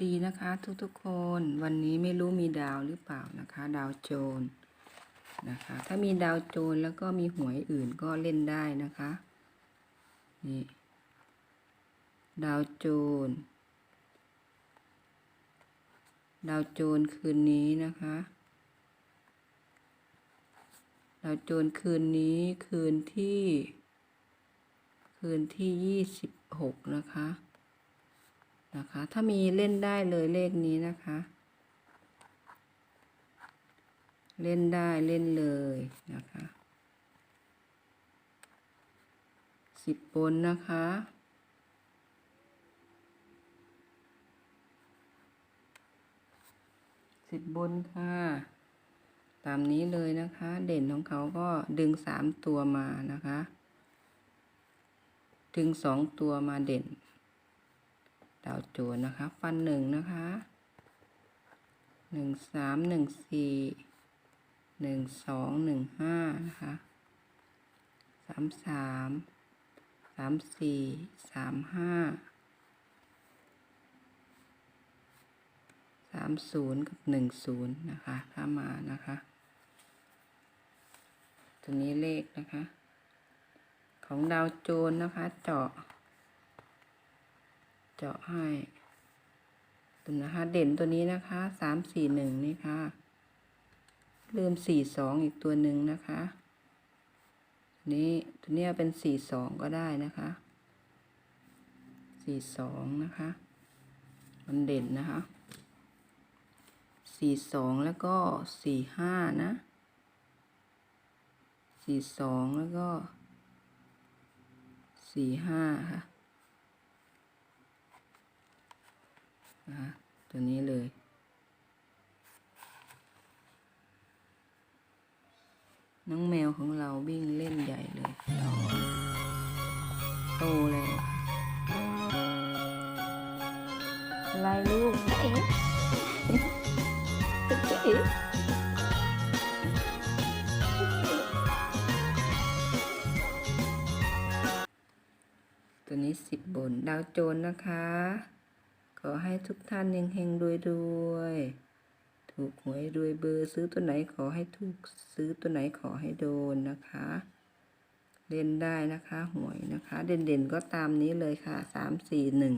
ดีนะคะทุกๆคนวันนี้ไม่รู้มีดาวหรือเปล่านะคะ ดาวโจรนะคะ ถ้ามีดาวโจรแล้วก็มีหวยอื่นก็เล่นได้นะคะนี่ดาวโจรดาวโจรคืนนี้นะคะ ดาวโจรคืนนี้คืนที่ คืนที่ยี่สิบหกนะคะ นะคะ ถ้ามีเล่นได้เลยเลขนี้นะคะ เล่นได้เล่นเลยนะคะสิบบนนะคะสิบบนค่ะ ตามนี้เลยนะคะ เด่นของเขาก็ดึงสามตัวมานะคะ ดึงสองตัวมาเด่น ดาวโจรนะคะ ฟันหนึ่งนะคะหนึ่งสามหนึ่งสี่หนึ่งสองหนึ่งห้านะคะสามสามสามสี่สามห้าสามศูนย์กับหนึ่งศูนย์นะคะถ้ามานะคะตัวนี้เลขนะคะ ของดาวโจรนะคะเจาะ เจาะให้ตัวนะคะ เด่นตัวนี้นะคะสามสี่หนึ่งนี่ค่ะ ลืมสี่สองอีกตัวหนึ่งนะคะนี้ตัวนี้เป็นสี่สองก็ได้นะคะสี่สองนะคะ มันเด่นนะคะสี่สองแล้วก็สี่ห้านะสี่สองแล้วก็สี่ห้าค่ะ นะคะตัวนี้เลย น้องแมวของเราวิ่งเล่นใหญ่เลยเราโตแล้วอะไรลูกเอ๊ะเอ๊ะตัวนี้สิบบน ดาวโจรนะคะ ขอให้ทุกท่านเฮงๆรวยๆถูกหวยรวยเบอร์ซื้อตัวไหนขอให้ถูกซื้อตัวไหนขอให้โดนนะคะ เล่นได้นะคะหวยนะคะ เด่นๆก็ตามนี้เลยค่ะสามสี่หนึ่ง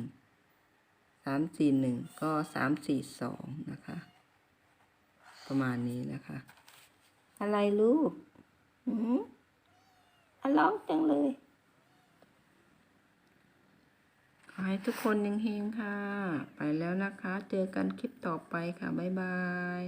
สามสี่หนึ่งก็สามสี่สองนะคะ ประมาณนี้นะคะ อะไรลูกหืมอร้องจังเลย ขอให้ทุกคนเฮงๆค่ะ ไปแล้วนะคะ เจอกันคลิปต่อไปค่ะ บ๊ายบาย